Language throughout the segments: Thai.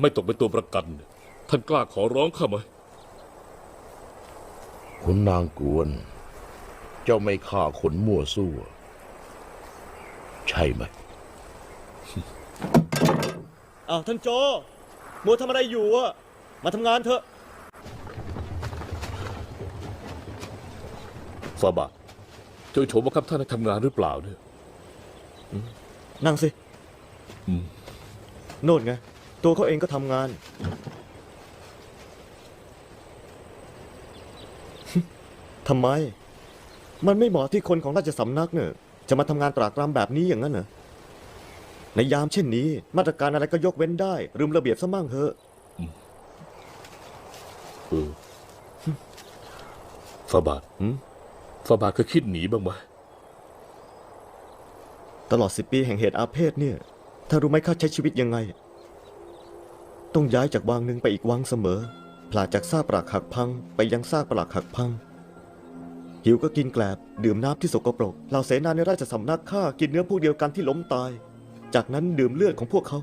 ไม่ตกเป็นตัวประกัน ท่านกล้าขอร้องข้าไหมคุณนางกวน เจ้าไม่ฆ่าคนมั่วซั่ว ใช่ไหมอ้าวท่านโจมัวทำอะไรอยู่อะมาทำงานเถอะฟาบาทเจ้าโฉมบังคับท่านให้ทำงานหรือเปล่าเนี่ยนั่งสิอืมโน่นไง ตัวเขาเองก็ทำงาน ทำไม มันไม่เหมาะที่คนของราชสำนักเนี่ยจะมาทำงานตรากตรำแบบนี้อย่างนั้นเหรอ ในยามเช่นนี้ มาตรการอะไรก็ยกเว้นได้ลืมระเบียบซะมั่งเถอะเออฟาบาทหืมฟาบาทเคยคิดหนีบ้างไหมตลอดสิบปีแห่งเหตุอาเพศเนี่ย ถ้ารู้ไหมข้าใช้ชีวิตยังไง ต้องย้ายจากวังหนึ่งไปอีกวังเสมอผลาจากซากปรักหักพังไปยังซากปรักหักพัง หิวก็กินแกลบ ดื่มน้ำที่สกปรกเหล่าเสนาในราชสำนักข้ากินเนื้อพวกเดียวกันที่ล้มตาย จากนั้นดื่มเลือดของพวกเขา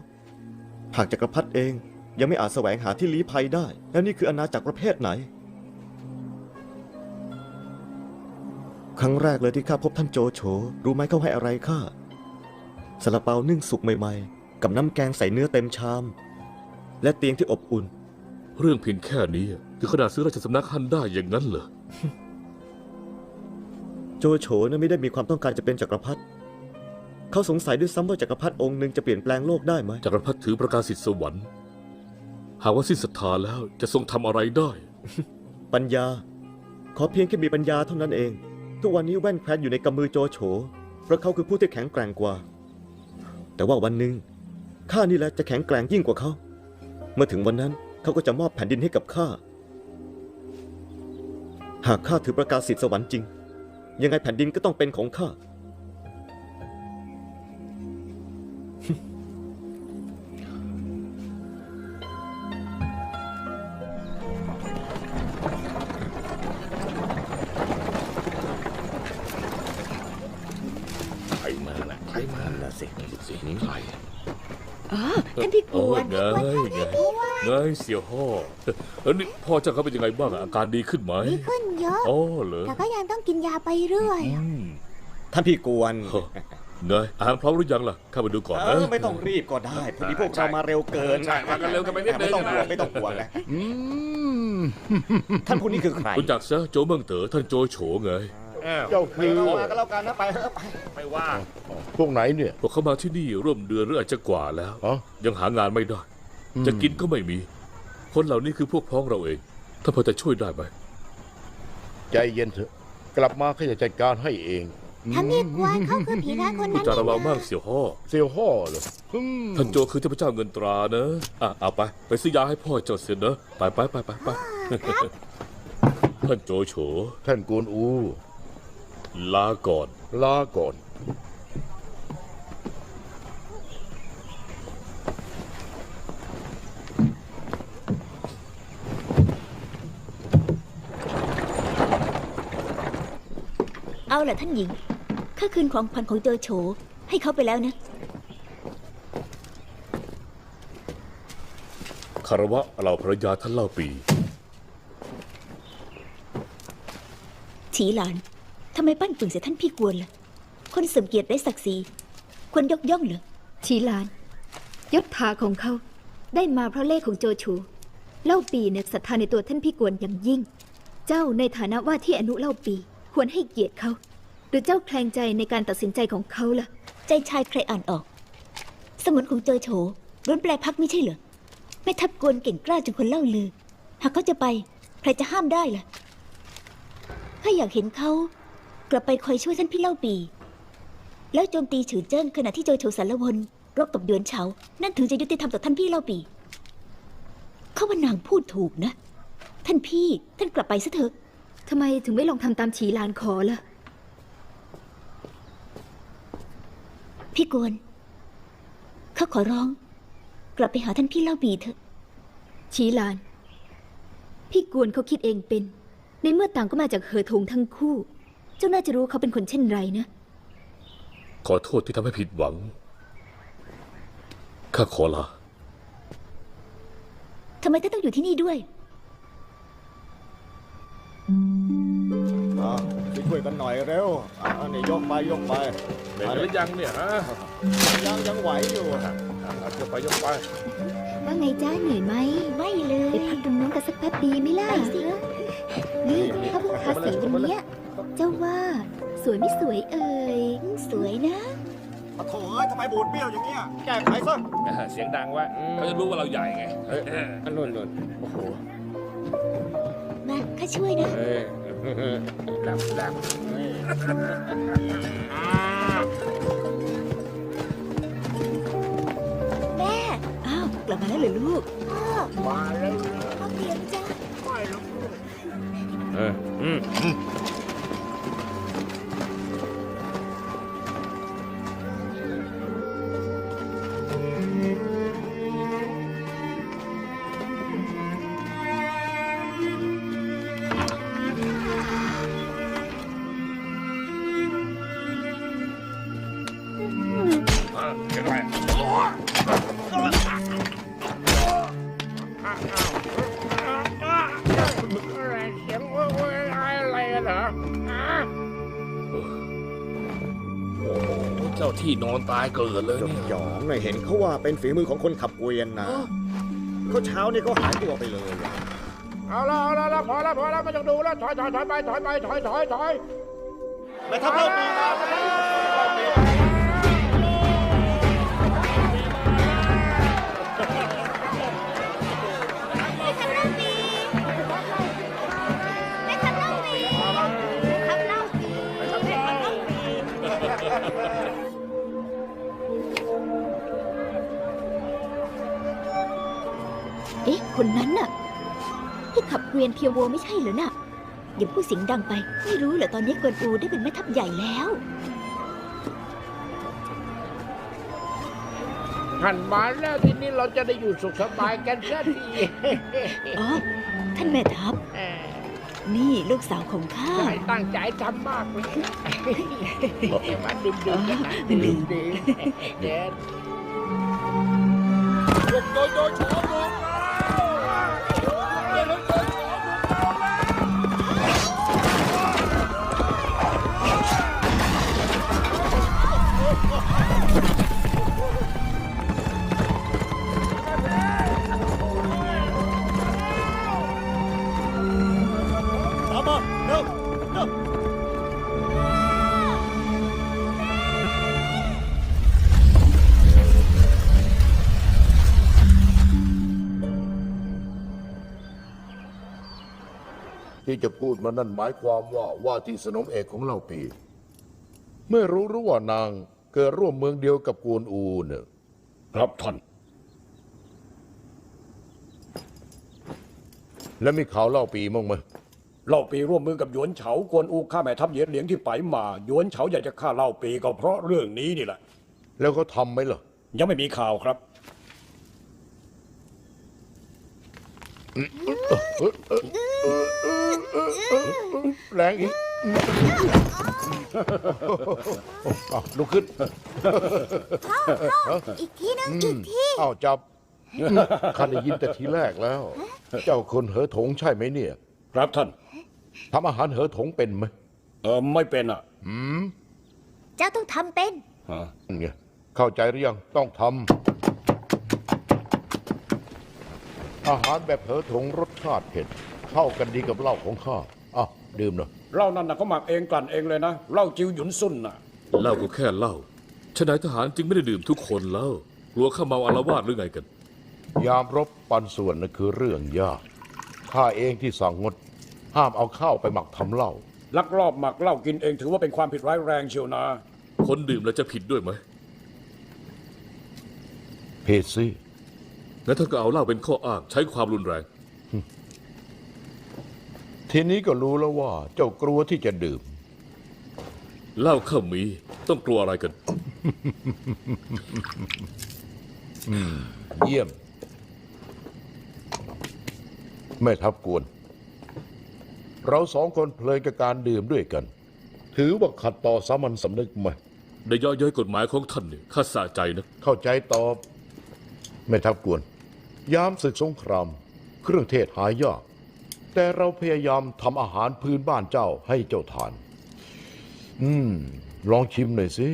หากจักรพรรดิเองยังไม่อาจแสวงหาที่ลี้ภัยได้ แล้วนี่คืออาณาจักรประเภทไหน ครั้งแรกเลยที่ข้าพบท่านโจโฉรู้ไหมเขาให้อะไรข้าซาลาเปานึ่งสุกใหม่ๆ กับน้ำแกงใส่เนื้อเต็มชาม และเตียงที่อบอุ่น เรื่องเพียงแค่นี้ถึงขนาดซื้อราชสำนักฮันได้อย่างนั้นเหรอ โจโฉนั้นไม่ได้มีความต้องการจะเป็นจักรพรรดิเขาสงสัยด้วยซ้ำว่าจักรพรรดิองค์หนึ่งจะเปลี่ยนแปลงโลกได้ไหมจักรพรรดิถือประกาศสิทธิสวรรค์ หากว่าสิ้นศรัทธาแล้วจะทรงทำอะไรได้ ปัญญา ขอเพียงแค่มีปัญญาเท่านั้นเอง ทุกวันนี้แว่นแควนอยู่ในกำมือโจโฉเพราะเขาคือผู้ที่แข็งแกร่งกว่า แต่ว่าวันหนึ่งข้านี่แหละจะแข็งแกร่งยิ่งกว่าเขา เมื่อถึงวันนั้นเขาก็จะมอบแผ่นดินให้กับข้า หากข้าถือประกาศสิทธิสวรรค์จริง ยังไงแผ่นดินก็ต้องเป็นของข้า ใครมาล่ะใครมาล่ะสิสิใคร อ๋อท่านพี่กเออวนไงไงไงเสี่ยวห่อเออนี่พ่อเจ้าเขาเป็นยังไงบ้างอะอาการดีขึ้นไหมดีขึ้นเยอะ อ๋อเหรอแต่ก็ยังต้องกินยาไปเรื่อย อืมท่านพี่กวนเฮ้อไงอาหารพร้อมหรือยังล่ะข้ามาดูก่อนเอนะ อไม่ต้องรีบก็ได้พอดีพวกเรามาเร็วเกินใช่มากันเร็วกันไปนิดนึง ไม่ต้องห่วงนะไม่ต้องห่วงนะอืมท่านผู้นี้คือใครรู้จักซะโจเมืองเต๋อท่านโจโฉไง เจ้าคือมากันแล้วกันนะไปเถอะไป ไม่ว่า พวกไหนเนี่ย พวกเขามาที่นี่ร่วมเดือนหรืออาจจะกว่าแล้ว อ๋อ ยังหางานไม่ได้อืมจะกินก็ไม่มี คนเหล่านี้คือพวกพ้องเราเอง ถ้าพอจะช่วยได้ไหมใจเย็นเถอะ กลับมาข้าจะจัดการให้เองๆท่านพี่กวนเขาคือผีร้ายคนพูดนั้นจาระวังนี่มากนะเสี่ยวห่อเซียวห่อเหรออืมท่านโจคือเทพเจ้าเงินตรานะ อะเอาไป ไปซื้อยาให้พ่อเจ้าเสียเนอะไปไปไปไปไปท่านโจโฉท่านกวนอู ลาก่อนลาก่อน เอาล่ะท่านหญิง ข้าคืนของพันของโจโฉให้เขาไปแล้วนะ คารวะเหล่าภรรยาท่านเล่าปี ฉีหลาน ทำไมปั้นปึงเสียท่านพี่กวนล่ะ คนเสริมเกียรติไร้ศักดิ์ศรีควรยกย่องเหรอ ชีลาน ยศถาของเขาได้มาเพราะเล่ห์ของโจชู เล่าปีเนี่ยศรัทธาในตัวท่านพี่กวนอย่างยิ่ง เจ้าในฐานะว่าที่อนุเล่าปีควรให้เกียรติเขา หรือเจ้าแคลงใจในการตัดสินใจของเขาล่ะ ใจชายใครอ่านออก สมุนของโจโฉล้วนแปลพักไม่ใช่เหรอแม่ทัพกวนเก่งกล้าจนคนเล่าลือ หากเขาจะไป ใครจะห้ามได้ล่ะข้าอยากเห็นเขา กลับไปคอยช่วยท่านพี่เล่าปี แล้วโจมตีฉือเจิ้งขณะที่โจโฉสารวนรบกับเดือนเฉา นั่นถึงจะยุติธรรมต่อท่านพี่เล่าปีเขาว่านางพูดถูกนะ ท่านพี่ท่านกลับไปซะเถอะทำไมถึงไม่ลองทำตามฉีลานขอล่ะ พี่กวนข้าขอร้อง กลับไปหาท่านพี่เล่าปีเถอะชีลาน พี่กวนเขาคิดเองเป็น ในเมื่อต่างก็มาจากเหอทงทั้งคู่ เจ้าน่าจะรู้เขาเป็นคนเช่นไรนะ ขอโทษที่ทำให้ผิดหวัง ข้าขอลา ทำไมท่านต้องอยู่ที่นี่ด้วย อะช่วยกันหน่อยเร็วอะนี่ยกไปยกไปเห็นหรือยังเนี่ยฮะยังยังไหวอยู่เอายกไปยกไป ว่าไงจ้าเหนื่อยไหมไม่เลไปยพักตรงนู้นกันสักแป๊บดีไหมล่ะไปสินี่ถ้าเพิ่งทาสีวันเนี้ย เจ้าว่าสวยไม่สวยเอ่ย สวยนะโอ้โถเอ้ยทำไมบูดเบี้ยวอย่างเงี้ย แก้ไขซะ เสียงดังวะเขาจะรู้ว่าเราใหญ่ไงอันนู้นนู้นโอ้โหมาข้าช่วยนะเอ้ยดับดับแม่อ้าวกลับมาแล้วเหรอลูก พ่อมาแล้วพ่อเตียงจ้าเอออืมเอะไรกันเหรอเจ้าที่นอนตายเกิดเลยหยองเนี่ยหยองๆน่ะเห็นเขาว่าเป็นฝีมือของคนขับเกวียนนะเขาเช้านี่ก็หายตัวไปเลยอะเอาละเอาละเอาละพอละพอละไม่ต้องดูแล้วถอยถอยถอยไปถอยไปถอยถอยถอยไม่ทำเริ่มปีแล้ว คนนั้นน่ะ ที่ขับเกวียนเพียวโวไม่ใช่เหรอน่ะอย่าพูดเสียงดังไป ไม่รู้เหรอตอนนี้กวนอูได้เป็นแม่ทัพใหญ่แล้วหันมาแล้วทีนี้เราจะได้อยู่สุขสบายกันสักที อ๋อ ท่านแม่ทัพ นี่ลูกสาวของข้า ใช่ตั้งใจทำมากเลยมาดื่มดื่มกันนะดื่มดื่มเด็ดโดยโดยโฉมบุกแล้วโดย ที่จะพูดมานั่นหมายความว่าว่าที่สนมเอกของเราปี ไม่รู้หรือว่านางเกิดร่วมเมืองเดียวกับกวนอูเนี่ยครับท่าน แล้วมีข่าวเล่าปีมั้งไหมเล่าปีร่วมมือกับหยวนเฉากวนอูฆ่าแม่ทัพเหยียนเหลียงที่ไปมาหยวนเฉาอยากจะฆ่าเล่าปีก็เพราะเรื่องนี้นี่แหละ แล้วเขาทำไหมล่ะยังไม่มีข่าวครับ แรงอีกอ้าวลุกขึ้นอีกทีนึงอีกทีอ้าวจับข้าได้ยินแต่ทีแรกแล้ว เจ้าคนเหอถงใช่ไหมเนี่ยครับท่านทำอาหารเหอถงเป็นไหมเออไม่เป็นอะเจ้าต้องทำเป็นฮะนั่นไงเข้าใจหรือยังต้องทำ อาหารแบบเหอถงรสชาติเผ็ดเข้ากันดีกับเหล้าของข้าอะดื่มหน่อยเหล้านั่นนะเขาหมักเองกลั่นเองเลยนะเหล้าจิวหยุนซุ่นน่ะเหล้าก็แค่เหล้าฉะนั้นทหารจึงไม่ได้ดื่มทุกคนแล้วกลัวข้าเมาอารวาสหรือไงกัน ยามรบปันส่วนนั่นคือเรื่องยากข้าเองที่สั่งงด ห้ามเอาข้าวไปหมักทำเหล้าลักลอบหมักเหล้ากินเองถือว่าเป็นความผิดร้ายแรงเชียวนะคนดื่มแล้วจะผิดด้วยไหมเพด ซี่งั้นท่านก็เอาเหล้าเป็นข้ออ้างใช้ความรุนแรง ทีนี้ก็รู้แล้วว่า เจ้ากลัวที่จะดื่ม เหล้าข้ามีต้องกลัวอะไรกัน เยี่ยม ไม่ทับกวน เราสองคนเพลินกับการดื่มด้วยกัน ถือว่าขัดต่อสามัญสำนึกไหมได้ย่อเย้ยกฎหมายของท่านเนี่ยข้าสะใจนะ เข้าใจตอบ ไม่ทับกวน ยามศึกสงคราม เครื่องเทศหายาก แต่เราพยายามทำอาหารพื้นบ้านเจ้าให้เจ้าทาน อืม ลองชิมหน่อยสิ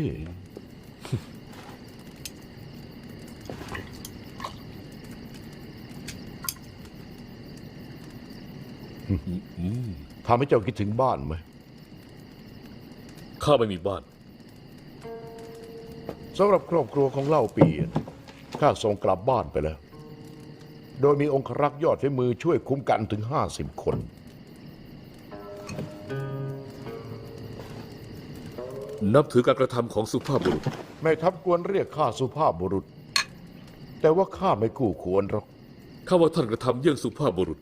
ทำให้เจ้าคิดถึงบ้านไหม ข้าไม่มีบ้าน สำหรับครอบครัวของเล่าปี ข้าส่งกลับบ้านไปแล้ว โดยมีองครักษ์ยอดฝีมือช่วยคุ้มกันถึงห้าสิบคน นับถือการกระทำของสุภาพบุรุษ แม่ทัพควรเรียกข้าสุภาพบุรุษ แต่ว่าข้าไม่กู้ควรหรอก ข้าว่าท่านกระทำเยี่ยงสุภาพบุรุษ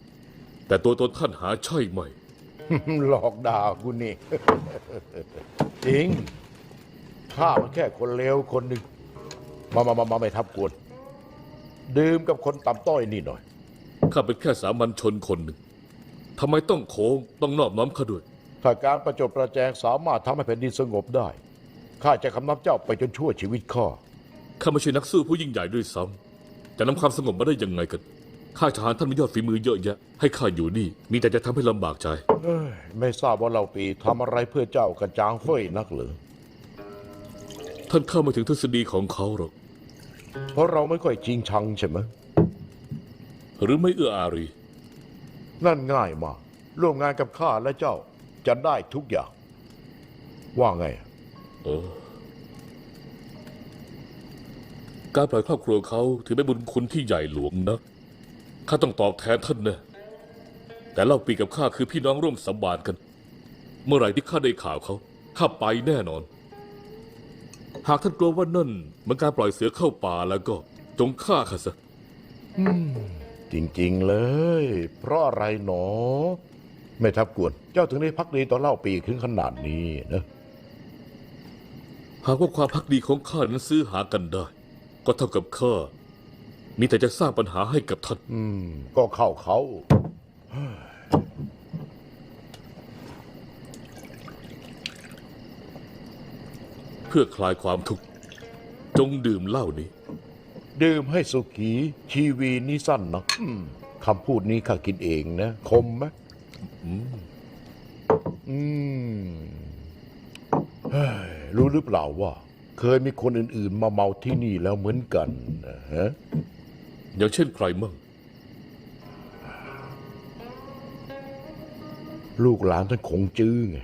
แต่ตัวตนท่านหาใช่ไหม หลอกด่ากูนี่ จริงข้ามันแค่คนเลวคนหนึ่งมามามามาไม่ทับกวน ดื่มกับคนต่ำต้อยนี่หน่อย ข้าเป็นแค่สามัญชนคนหนึ่งทำไมต้องโค้งต้องนอบน้อมข้าด้วย ถ้าการประจบประแจงสามารถทำให้แผ่นดินสงบได้ ข้าจะคำนับเจ้าไปจนชั่วชีวิตข้า ข้าไม่ใช่นักสู้ผู้ยิ่งใหญ่ด้วยซ้ำจะนำความสงบมาได้ยังไงกันข้าทหารท่านมียอดฝีมือเยอะแยะ ให้ข้าอยู่นี่ มีแต่จะทำให้ลำบากใจ เอ้ยไม่ทราบว่าเราปีทำอะไรเพื่อเจ้ากระจางเฟ้ยนักเหรือ ท่านเข้าไมาถึงทฤษฎีของเขาหรอก เพราะเราไม่ค่อยจริงชังใช่ไหมหรือไม่เอื้ออารี นั่นง่ายมากร่วมงานกับข้าและเจ้าจะได้ทุกอย่าง ว่าไง เออ การปล่อยครอบครัวเขาถือเป็นบุญคุณที่ใหญ่หลวงนะข้าต้องตอบแทนท่านนะแต่เล่าปีกับข้าคือพี่น้องร่วมสัมบานกัน เมื่อไหร่ที่ข้าได้ข่าวเขาข้าไปแน่นอน หากท่านกลัวว่านั่นมันการปล่อยเสือเข้าป่าแล้วก็จงฆ่าข้าซะจริงๆเลย เพราะอะไรหนอ ไม่ทับกวน เจ้าถึงได้พักดีต่อเล่าปีถึงขนาดนี้นะหากว่าความพักดีของข้านั้นซื้อหากันได้ ก็เท่ากับข้ามีแต่จะสร้างปัญหาให้กับท่านอืมก็เข้าเขา เพื่อคลายความทุกข์ จงดื่มเหล้านี้ ดื่มให้สุขีชีวีนี้สั้นนะอืมคำพูดนี้ข้าคิดเองนะ คมไหมอืมเฮ้ยรู้หรือเปล่าว่า เคยมีคนอื่นๆ มาเมาที่นี่แล้วเหมือนกันนะฮะอย่างเช่นใครมั่ง ลูกหลานท่านคงจื้อไง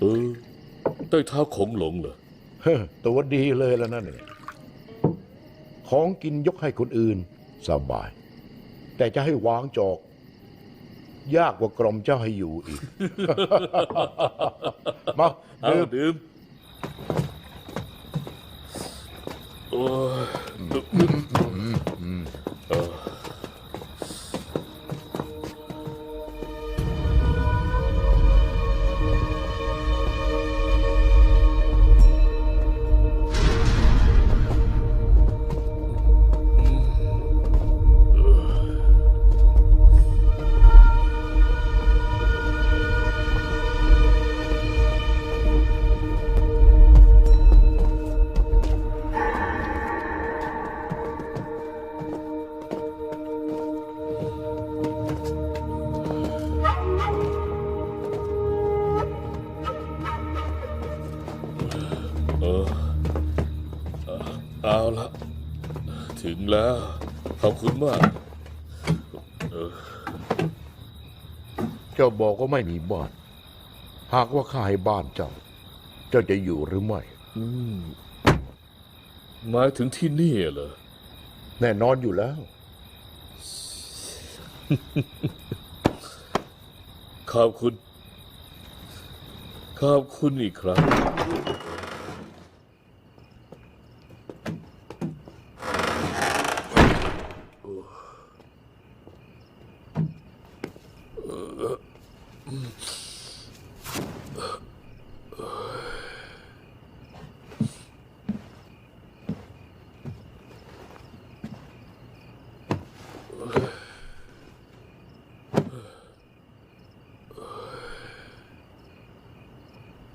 เออ ใต้เท้าของหลงเหรอเฮ้อตัวดีเลยแล้วนั่นเนี่ยของกินยกให้คนอื่นสบาย แต่จะให้วางจอก ยากกว่ากรมเจ้าให้อยู่อีก มาเอาดื่มดื่มโอ้ย แล้ว ขอบคุณมากเจ้าบอกว่าไม่มีบ้าน หากว่าข้าให้บ้านเจ้า เจ้าจะอยู่หรือไม่หมายถึงที่นี่เหรอ แน่นอนอยู่แล้ว ขอบคุณ ขอบคุณอีกครั้ง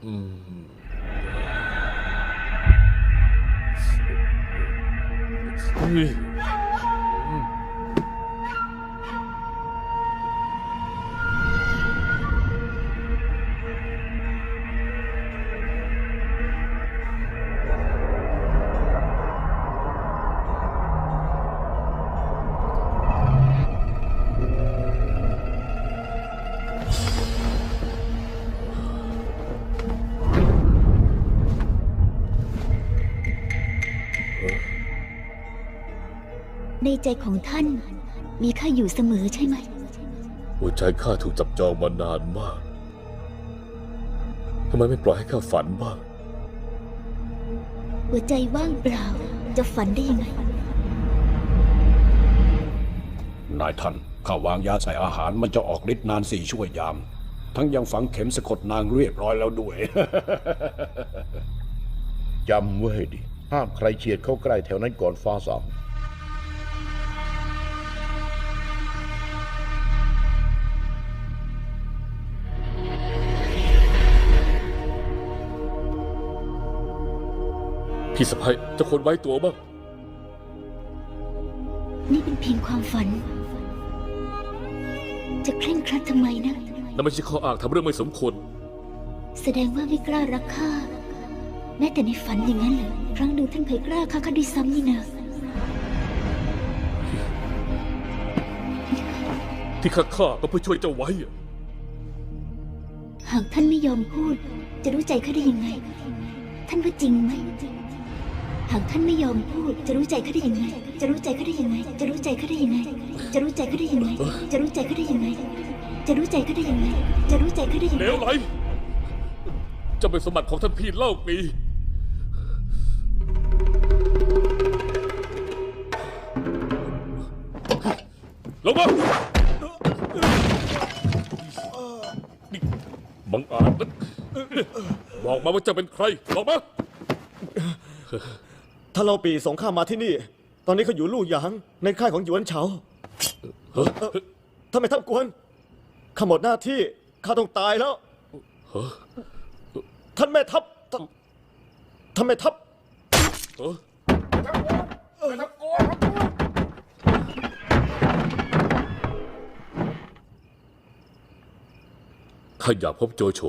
음. 음. ในใจของท่าน มีข้าอยู่เสมอใช่ไหม หัวใจข้าถูกจับจองมานานมาก ทำไมไม่ปล่อยให้ข้าฝันบ้าง หัวใจว่างเปล่าจะฝันได้ยังไง นายท่านข้าวางยาใส่อาหารมันจะออกฤทธิ์นานสี่ชั่วยาม ทั้งยังฝังเข็มสะกดนางเรียบร้อยแล้วด้วย จำไว้ให้ดี ห้ามใครเฉียดเข้าใกล้แถวนั้นก่อนฟ้าสาง พี่สะพ้ยจะคนไว้ตัวบ้าง นี่เป็นเพียงความฝัน จะเคร่งครัดทำไมนะ นั่นไม่ใช่ข้ออ้างทำเรื่องไม่สมควร แสดงว่าไม่กล้ารักข้าแม้แต่ในฝันอย่างนั้นเหรอครั้งหนึ่งท่านเคยกล้าฆ่าข้าด้วยซ้ำนี่นะที่ข้าฆ่าก็เพื่อช่วยเจ้าไว้อะหากท่านไม่ยอมพูด จะรู้ใจข้าได้ยังไง ท่านว่าจริงไหม หากท่านไม่ยอมพูด จะรู้ใจเขาได้ยังไง จะรู้ใจเขาได้ยังไง จะรู้ใจเขาได้ยังไง จะรู้ใจเขาได้ยังไง จะรู้ใจเขาได้ยังไง จะรู้ใจเขาได้ยังไง จะรู้ใจเขาได้ยังเหลไง วไหลเจะเป็นสมบัติของท่านพี่เล่าปีลงมานี่บังอาจนะบอกมาว่าเจะเป็นใคร บอกมา ถ้าเราปีส่งข้ามาที่นี่ ตอนนี้เขาอยู่ลู่หยางในค่ายของหยวนเฉาเอ่อถ้าไม่ทับกวนข้าหมดหน้าที่ข้าต้องตายแล้ว ท่านแม่ทัพท่านท่านแม่ทัพเออข้าอยากพบโจโฉ